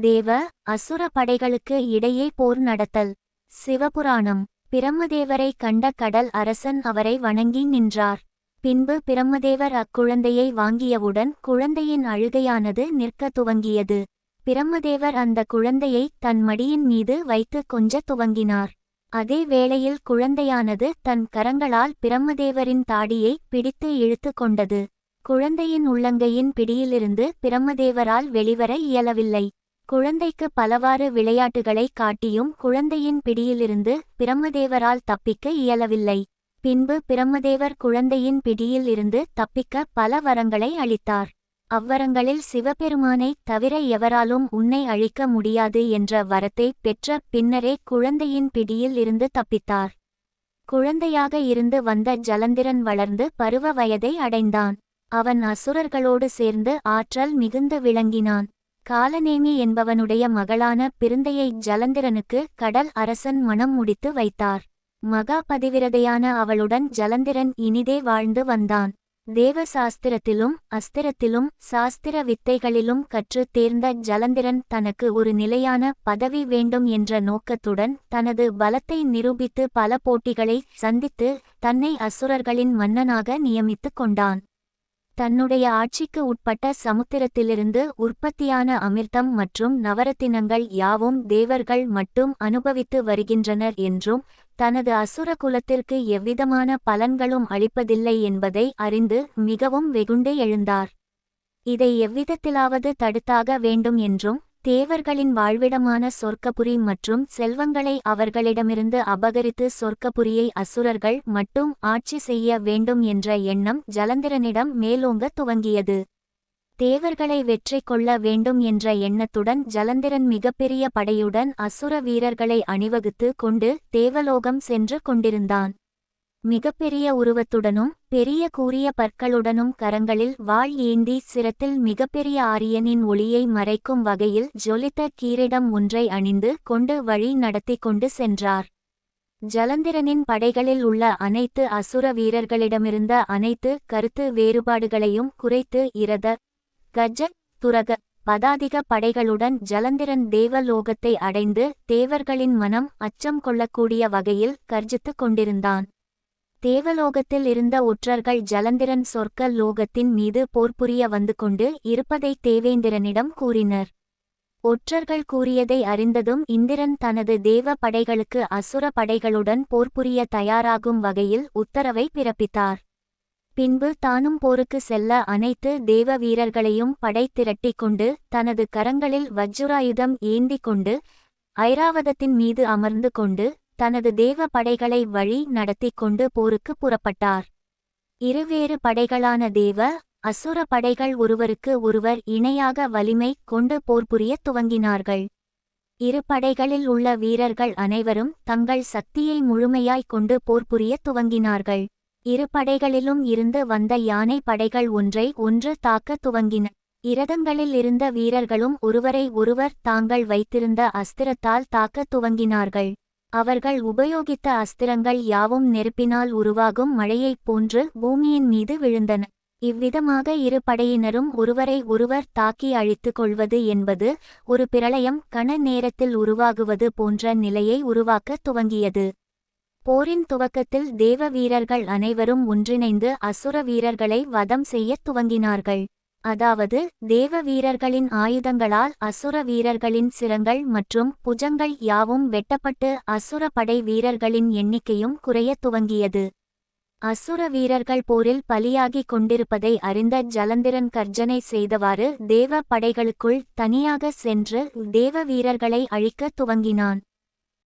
தேவ அசுர படைகளுக்கு இடையே போர் நடத்தல். சிவபுராணம். பிரம்மதேவரை கண்ட கடல் அரசன் அவரை வணங்கி நின்றார். பின்பு பிரம்மதேவர் அக்குழந்தையை வாங்கியவுடன் குழந்தையின் அழுகையானது நிற்க துவங்கியது. பிரம்மதேவர் அந்த குழந்தையை தன் மடியின் மீது வைத்து கொஞ்ச துவங்கினார். அதே வேளையில் குழந்தையானது தன் கரங்களால் பிரம்மதேவரின் தாடியை பிடித்து இழுத்து கொண்டது. குழந்தையின் உள்ளங்கையின் பிடியிலிருந்து பிரம்மதேவரால் வெளிவர இயலவில்லை. குழந்தைக்கு பலவாறு விளையாட்டுகளை காட்டியும் குழந்தையின் பிடியிலிருந்து பிரம்மதேவரால் தப்பிக்க இயலவில்லை. பின்பு பிரம்மதேவர் குழந்தையின் பிடியில் இருந்து தப்பிக்க பல வரங்களை அளித்தார். அவ்வரங்களில் சிவபெருமானை தவிர எவராலும் உன்னை அழிக்க முடியாது என்ற வரத்தை பெற்ற பின்னரே குழந்தையின் பிடியில் இருந்து தப்பித்தார். குழந்தையாக இருந்து வந்த ஜலந்திரன் வளர்ந்து பருவ வயதை அடைந்தான். அவன் அசுரர்களோடு சேர்ந்து ஆற்றல் மிகுந்து விளங்கினான். காலநேமி என்பவனுடைய மகளான பிருந்தையை ஜலந்திரனுக்கு கடல் அரசன் மனம் முடித்து வைத்தார். மகா பதிவிரதையான அவளுடன் ஜலந்திரன் இனிதே வாழ்ந்து வந்தான். தேவ சாஸ்திரத்திலும் அஸ்திரத்திலும் சாஸ்திர வித்தைகளிலும் கற்று தேர்ந்த ஜலந்திரன் தனக்கு ஒரு நிலையான பதவி வேண்டும் என்ற நோக்கத்துடன் தனது பலத்தை நிரூபித்து பல போட்டிகளை சந்தித்து தன்னை அசுரர்களின் மன்னனாக நியமித்துக் கொண்டான். தன்னுடைய ஆட்சிக்கு உட்பட்ட சமுத்திரத்திலிருந்து உற்பத்தியான அமிர்தம் மற்றும் நவரத்தினங்கள் யாவும் தேவர்கள் மட்டும் அனுபவித்து வருகின்றனர் என்றும் தனது அசுர குலத்திற்கு எவ்விதமான பலன்களும் அளிப்பதில்லை என்பதை அறிந்து மிகவும் வெகுண்டே எழுந்தார் இதை எவ்விதத்திலாவது தடுத்தாக வேண்டும் என்றும் தேவர்களின் வாழ்விடமான சொர்க்கபுரி மற்றும் செல்வங்களை அவர்களிடமிருந்து அபகரித்து சொர்க்கபுரியை அசுரர்கள் மட்டும் ஆட்சி செய்ய வேண்டும் என்ற எண்ணம் ஜலந்திரனிடம் மேலோங்க துவங்கியது. தேவர்களை வெற்றி கொள்ள வேண்டும் என்ற எண்ணத்துடன் ஜலந்திரன் மிகப்பெரிய படையுடன் அசுர வீரர்களை அணிவகுத்து கொண்டு தேவலோகம் சென்று கொண்டிருந்தான். மிகப்பெரிய உருவத்துடனும் பெரிய கூரிய பற்களுடனும் கரங்களில் வாள் ஏந்தி சிரத்தில் மிகப்பெரிய ஆரியனின் ஒளியை மறைக்கும் வகையில் ஜொலித்த கீரிடம் ஒன்றை அணிந்து கொண்டு வழி நடத்தி கொண்டு சென்றார். ஜலந்திரனின் படைகளில் உள்ள அனைத்து அசுர வீரர்களிடமிருந்த அனைத்து கருத்து வேறுபாடுகளையும் குறைத்து இரத கஜ துரக பதாதிக படைகளுடன் ஜலந்திரன் தேவலோகத்தை அடைந்து தேவர்களின் மனம் அச்சம் கொள்ளக்கூடிய வகையில் கர்ஜித்துக் கொண்டிருந்தான். தேவலோகத்தில் இருந்த ஒற்றர்கள் ஜலந்திரன் சொர்க்க லோகத்தின் மீது போர்புரிய வந்து கொண்டு இருப்பதை தேவேந்திரனிடம் கூறினர். ஒற்றர்கள் கூறியதை அறிந்ததும் இந்திரன் தனது தேவ படைகளுக்கு அசுர படைகளுடன் போர்புரிய தயாராகும் வகையில் உத்தரவை பிறப்பித்தார். பின்பு தானும் போருக்கு செல்ல அனைத்து தேவ வீரர்களையும் படை திரட்டிக் கொண்டு தனது கரங்களில் வஜ்ராயுதம் ஏந்தி கொண்டு ஐராவதத்தின் மீது அமர்ந்து கொண்டு தனது தேவ படைகளை வழி நடத்தி கொண்டு போருக்கு புறப்பட்டார். இருவேறு படைகளான தேவ அசுர படைகள் ஒருவருக்கு ஒருவர் இணையாக வலிமை கொண்டு போர் புரிய துவங்கினார்கள். இரு படைகளில் உள்ள வீரர்கள் அனைவரும் தங்கள் சக்தியை முழுமையாய் கொண்டு போர் புரிய துவங்கினார்கள். இரு படைகளிலும் இருந்து வந்த யானை படைகள் ஒன்றை ஒன்று தாக்க துவங்கின. இரதங்களில் இருந்த வீரர்களும் ஒருவரை ஒருவர் தாங்கள் வைத்திருந்த அஸ்திரத்தால் தாக்க துவங்கினார்கள். அவர்கள் உபயோகித்த அஸ்திரங்கள் யாவும் நெருப்பினால் உருவாகும் மழையைப் போன்று பூமியின் மீது விழுந்தன. இவ்விதமாக இரு படையினரும் ஒருவரை ஒருவர் தாக்கி அழித்துக் கொள்வது என்பது ஒரு பிரளயம் கண நேரத்தில் உருவாகுவது போன்ற நிலையை உருவாக்க துவங்கியது. போரின் துவக்கத்தில் தேவ வீரர்கள் அனைவரும் ஒன்றிணைந்து அசுர வீரர்களை வதம் செய்யத் துவங்கினார்கள். அதாவது தேவ வீரர்களின் ஆயுதங்களால் அசுர வீரர்களின் சிரங்கள் மற்றும் புஜங்கள் யாவும் வெட்டப்பட்டு அசுர படை வீரர்களின் எண்ணிக்கையும் குறையத் துவங்கியது. அசுர வீரர்கள் போரில் பலியாகிக் கொண்டிருப்பதை அறிந்த ஜலந்திரன் கர்ஜனை செய்தவாறு தேவ படைகளுக்குள் தனியாக சென்று தேவ வீரர்களை அழிக்கத் துவங்கினான்.